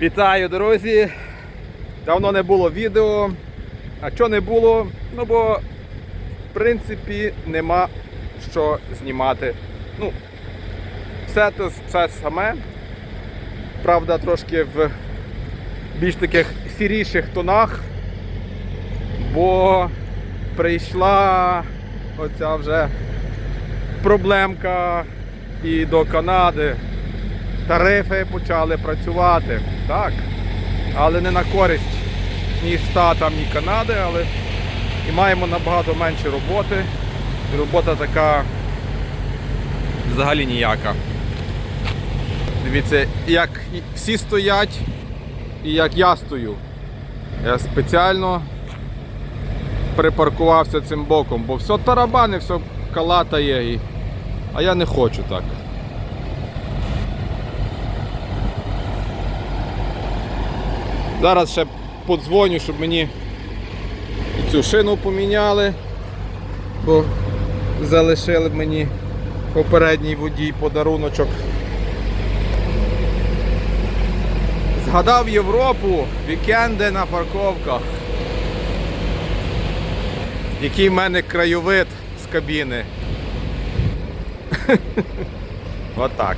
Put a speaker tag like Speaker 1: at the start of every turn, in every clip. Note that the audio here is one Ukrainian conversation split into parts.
Speaker 1: Вітаю, друзі! Давно не було відео. А що не було? Ну бо, в принципі, нема що знімати. Ну, все те все саме. Правда, трошки в більш таких сіріших тонах. Бо прийшла оця вже проблемка і до Канади тарифи почали працювати. Так. Але не на користь ні Штатам, ні Канади, але і маємо набагато менше роботи. І робота така взагалі ніяка. Дивіться, як всі стоять і як я стою. Я спеціально припаркувався цим боком, бо все тарабани, все калатає. А я не хочу так. Зараз ще подзвоню, щоб мені цю шину поміняли, бо залишили мені попередній водій подаруночок. Згадав Європу, вікенди на парковках. Який в мене краєвид з кабіни. Отак.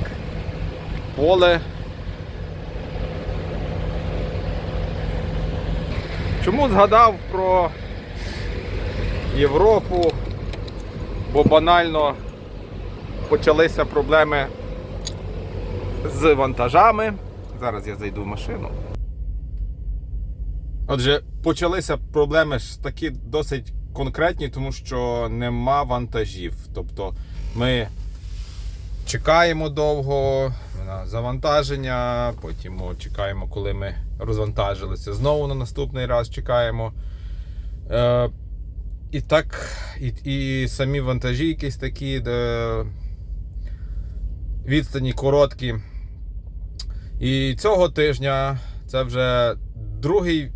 Speaker 1: Поле. Чому згадав про Європу? Бо банально почалися проблеми з вантажами. Зараз я зайду в машину. Отже, почалися проблеми ж такі досить конкретні, тому що нема вантажів. Тобто ми чекаємо довго на завантаження, потім чекаємо, коли ми розвантажилися. Знову на наступний раз чекаємо. Е, і так, і, і самі вантажі якісь такі, де відстані короткі. І цього тижня це вже другий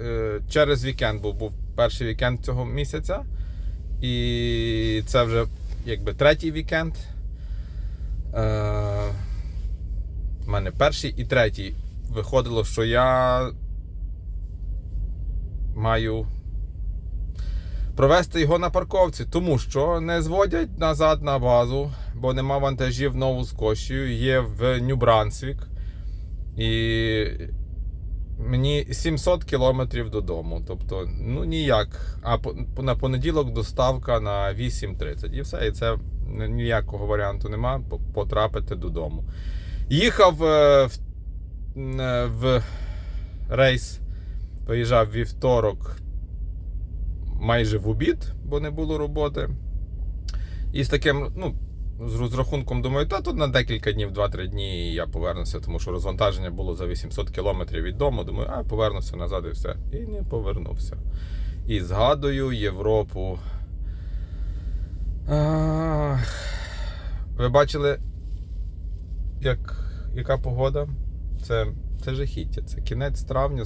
Speaker 1: е, через вікенд був, був перший вікенд цього місяця. І це вже якби третій вікенд. Е, у мене перший і третій. Виходило, що я маю провести його на парковці, тому що не зводять назад на базу, бо нема вантажів в Нову Скошію, є в Нью-Брансвік. І мені 700 кілометрів додому. Тобто, ну ніяк. А на понеділок доставка на 8.30. І все. І це ніякого варіанту нема потрапити додому. Їхав е, в, е, в рейс, виїжджав вівторок майже в обід, бо не було роботи. І з таким, ну, з розрахунком думаю, та тут на декілька днів, 2-3 дні я повернуся, тому що розвантаження було за 800 кілометрів від дому. Думаю, а повернуся назад і все. І не повернувся. І згадую Європу. Ах. Ви бачили, як, яка погода? Це, це жахіття. Це кінець травня,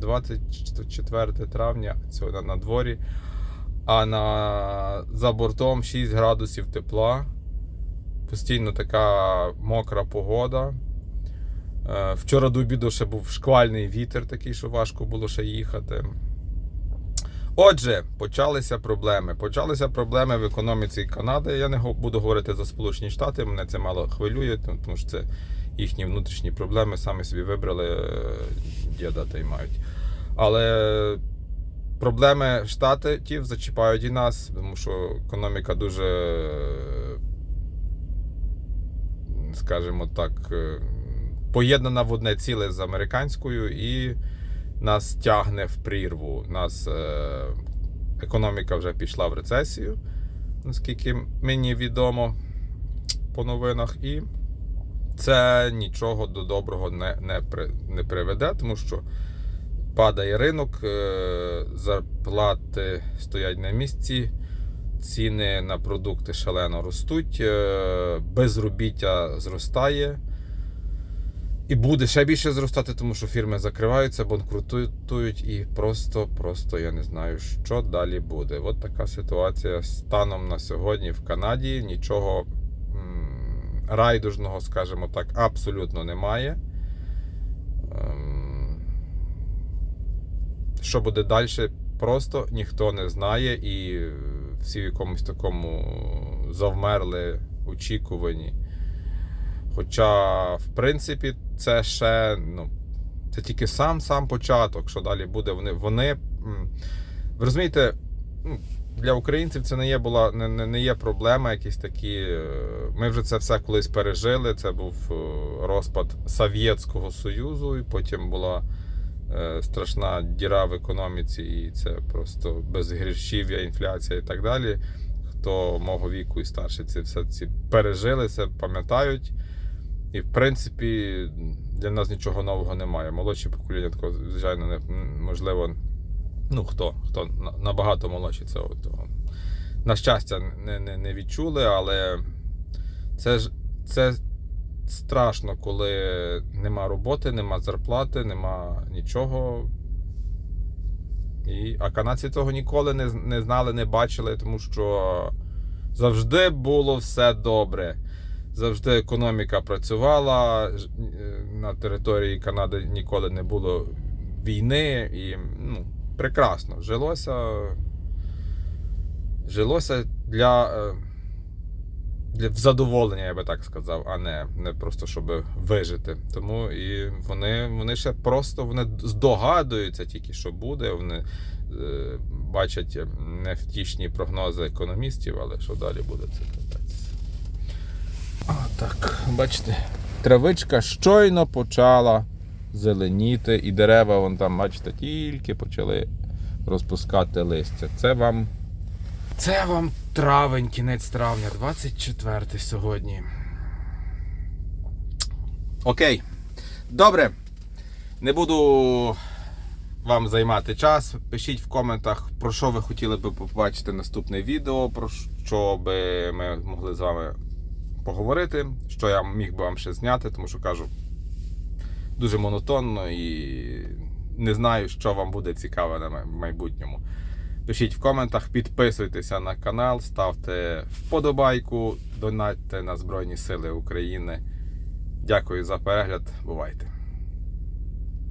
Speaker 1: 24 травня, цього на, дворі. А на, за бортом 6 градусів тепла. Постійно така мокра погода. Е, Вчора до обіду ще був шквальний вітер, такий, що важко було ще їхати. Отже, почалися проблеми. Почалися проблеми в економіці Канади. Я не буду говорити за Сполучені Штати, мене це мало хвилює, тому що це їхні внутрішні проблеми, самі собі вибрали е, діда та й мають. Але проблеми штатів зачіпають і нас, тому що економіка дуже, скажімо так, е, поєднана в одне ціле з американською і нас тягне в прірву. Нас е, економіка вже пішла в рецесію, наскільки мені відомо по новинах. І це нічого до доброго не, не, не приведе, тому що падає ринок, е, зарплати стоять на місці, ціни на продукти шалено ростуть, е, безробіття зростає. І буде ще більше зростати, тому що фірми закриваються, банкрутують і просто, просто я не знаю, що далі буде. От така ситуація станом на сьогодні в Канаді. Нічого райдужного, скажімо так, абсолютно немає. Ем, Що буде далі, просто ніхто не знає, і всі в якомусь такому завмерли очікуванні. Хоча, в принципі, це ще ну, це тільки сам сам початок, що далі буде. Вони, вони ви розумієте, ну, для українців це не є була не, не, є проблема, якісь такі. е, Ми вже це все колись пережили. Це був е, розпад Совєтського Союзу, і потім була е, страшна діра в економіці, і це просто безгрішів'я, інфляція і так далі. Хто мого віку і старше, це все ці пережили, це пам'ятають. І в принципі для нас нічого нового немає. Молодші покоління такого, звичайно, не можливо. Ну хто? Хто набагато молодші це от, на щастя не, не, не відчули, але це ж це страшно, коли нема роботи, нема зарплати, нема нічого. І, а канадці того ніколи не, не знали, не бачили, тому що завжди було все добре. Завжди економіка працювала. е, На території Канади ніколи не було війни. І ну, прекрасно. Жилося. Жилося для, е, для задоволення, я би так сказав, а не, не просто щоб вижити. Тому і вони, вони ще просто вони здогадуються тільки, що буде. Вони е, бачать невтішні прогнози економістів, але що далі буде, це капець. А, так, бачите, травичка щойно почала зеленіти, і дерева, вон там, бачите, тільки почали розпускати листя. Це вам. Це вам травень, кінець травня, 24 сьогодні. Окей. Добре. Не буду вам займати час. Пишіть в коментах, про що ви хотіли би побачити наступне відео, про що би ми могли з вами поговорити, що я міг би вам ще зняти, тому що кажу дуже монотонно і не знаю, що вам буде цікаве на майбутньому. Пишіть в коментах, підписуйтеся на канал, ставте вподобайку, донатьте на Збройні Сили України. Дякую за перегляд. Бувайте!